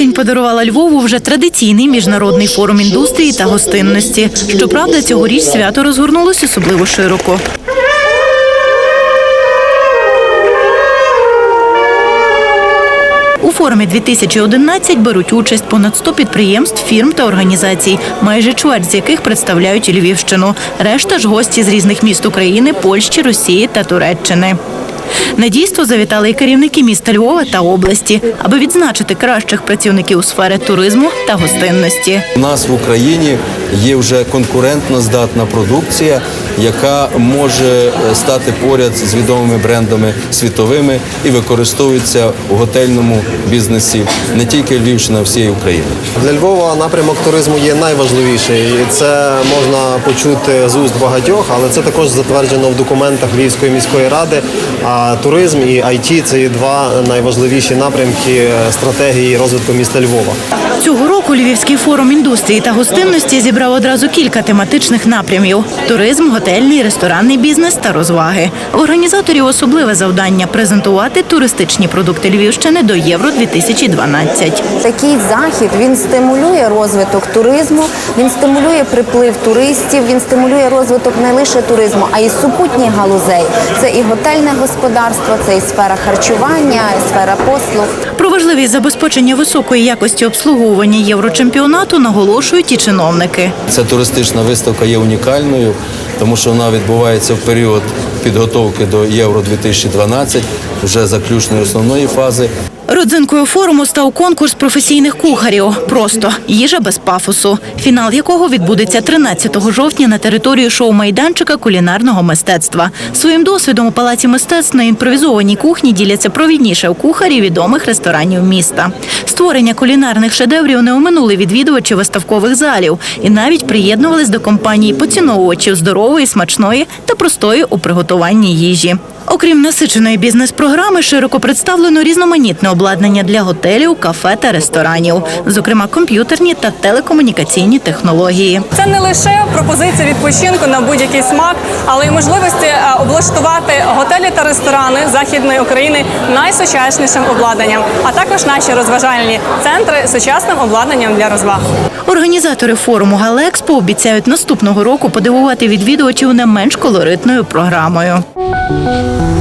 Осінь подарувала Львову вже традиційний міжнародний форум індустрії та гостинності. Щоправда, цьогоріч свято розгорнулось особливо широко. У форумі 2011 беруть участь понад 100 підприємств, фірм та організацій, майже чверть з яких представляють Львівщину. Решта ж гості з різних міст України, Польщі, Росії та Туреччини. На дійство завітали і керівники міста Львова та області, аби відзначити кращих працівників у сфері туризму та гостинності. У нас в Україні є вже конкурентно здатна продукція, яка може е, стати поряд з відомими брендами світовими і використовується у готельному бізнесі не тільки Львівщини, а всієї України. Для Львова напрямок туризму є найважливіший. І це можна почути з уст багатьох, але це також затверджено в документах Львівської міської ради. А туризм і IT – це є два найважливіші напрямки е, стратегії розвитку міста Львова. Цього року Львівський форум індустрії та гостинності зібрав одразу кілька тематичних напрямів: туризм, готельний, ресторанний бізнес та розваги. Організаторів особливе завдання презентувати туристичні продукти Львівщини до Євро 2012 Такий захід він стимулює розвиток туризму, він стимулює приплив туристів, він стимулює розвиток не лише туризму, а й супутніх галузей. Це і готельне господарство, це і сфера харчування, і сфера послуг. Про важливість забезпечення високої якості обслуговування єврочемпіонату наголошують і чиновники. Ця туристична виставка є унікальною, тому що вона відбувається в період підготовки до Євро 2012, вже заключної основної фази. Родзинкою форуму став конкурс професійних кухарів. Просто їжа без пафосу. Фінал якого відбудеться 13 жовтня на території шоу-майданчика кулінарного мистецтва. Своїм досвідом у палаці мистецтв на імпровізованій кухні діляться провідні шеф-кухарі відомих ресторанів міста. Створення кулінарних шедеврів не оминули відвідувачі виставкових залів і навіть приєднувались до компаній поціновувачів здорової, смачної та простої у приготуванні їжі. Окрім насиченої бізнес-програми, широко представлено різноманітне обладнання для готелів, кафе та ресторанів, зокрема комп'ютерні та телекомунікаційні технології. Це не лише пропозиція відпочинку на будь-який смак, але й можливості е, облаштувати готелі та ресторани західної України найсучаснішим обладнанням, а також наші розважальні центри з сучасним обладнанням для розваг. Організатори форуму Галеекспо обіцяють наступного року подивувати відвідувачів не менш колоритною програмою. Thank you.